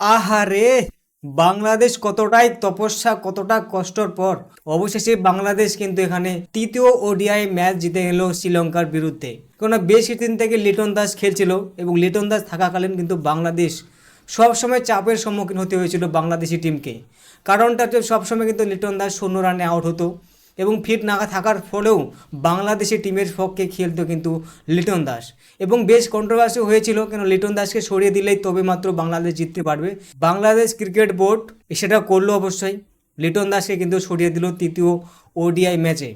আহারে বাংলাদেশ কতটাই তপস্যা, কতটা কষ্টর পর। অবশেষে বাংলাদেশ কিন্তু এখানে তৃতীয় ওডিআই ম্যাচ জিতে গেল শ্রীলঙ্কার বিরুদ্ধে। কেননা বেশ কিছুদিন থেকে লিটন দাস খেলছিল এবং লিটন দাস থাকাকালীন কিন্তু বাংলাদেশ সবসময় চাপের সম্মুখীন হতে হয়েছিল বাংলাদেশি টিমকে কারণটা হচ্ছে সবসময় কিন্তু লিটন দাস শূন্য রানে আউট হতো। এবং ফিট না থাকার ফলেও বাংলাদেশি টিমের পক্ষে খেলতো কিন্তু লিটন দাস। এবং বেশ কন্ট্রোভার্সি হয়েছিল, কেন লিটন দাসকে সরিয়ে দিলেই তবে মাত্র বাংলাদেশ জিততে পারবে। বাংলাদেশ ক্রিকেট বোর্ড সেটা করল অবশ্যই। লিটন দাসকে কিন্তু সরিয়ে দিল তৃতীয় ওডিআই ম্যাচে।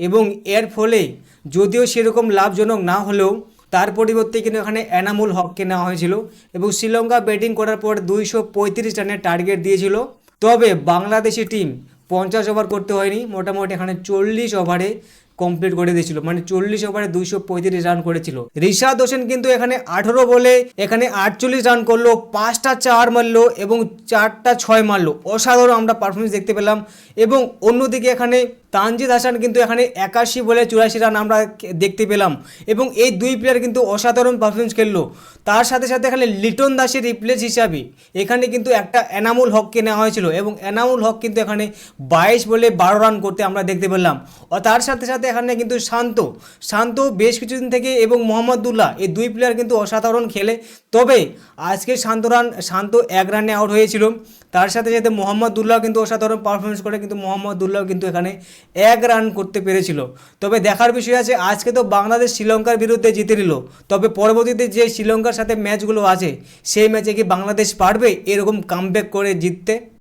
এবং এর ফলে যদিও সেরকম লাভজনক না হলেও তার পরিবর্তে কিন্তু এখানে এনামুল হককে নেওয়া হয়েছিল এবং শ্রীলঙ্কা ব্যাটিং করার পর দুইশো পঁয়ত্রিশ রানের টার্গেট দিয়েছিল। তবে বাংলাদেশি টিম পঞ্চাশ ওভার করতে হয়নি, মোটামুটি এখানে চল্লিশ ওভারে কমপ্লিট করে দিয়েছিল। মানে চল্লিশ ওভারে দুইশো পঁয়ত্রিশ রান করেছিল। ঋষাদ হোসেন কিন্তু এখানে আঠেরো বলে এখানে আটচল্লিশ রান করল, পাঁচটা চার মারলো এবং চারটা ছয় মারলো। অসাধারণ আমরা পারফরমেন্স দেখতে পেলাম এবং অন্যদিকে এখানে তানজিদ হাসান কিন্তু এখানে একাশি বলে চুরাশি রান আমরা দেখতে পেলাম। এবং এই দুই প্লেয়ার কিন্তু অসাধারণ পারফরমেন্স খেললো। তার সাথে সাথে এখানে লিটন দাসের রিপ্লেস হিসাবে এখানে কিন্তু একটা এনামুল হককে নেওয়া হয়েছিল এবং এনামুল হক কিন্তু এখানে বাইশ বলে বারো রান করতে আমরা দেখতে পেলাম। ও তার সাথে সাথে এখানে কিন্তু শান্ত শান্ত বেশ কিছুদিন থেকে এবং মোহাম্মদুল্লাহ এই দুই প্লেয়ার কিন্তু অসাধারণ খেলে। তবে আজকে শান্ত রান শান্ত এক রানে আউট হয়েছিল। তার সাথে সাথে মোহাম্মদুল্লাহ কিন্তু অসাধারণ পারফরমেন্স করে, কিন্তু মোহাম্মদুল্লাহ কিন্তু এখানে এক রান করতে পেরেছিল। তবে দেখার বিষয় আছে, আজকে তো বাংলাদেশ শ্রীলঙ্কার বিরুদ্ধে জিতে নিল। তবে পরবর্তীতে যে শ্রীলঙ্কার সাথে ম্যাচগুলো আছে, সেই ম্যাচে কি বাংলাদেশ পারবে এরকম কামব্যাক করে জিততে?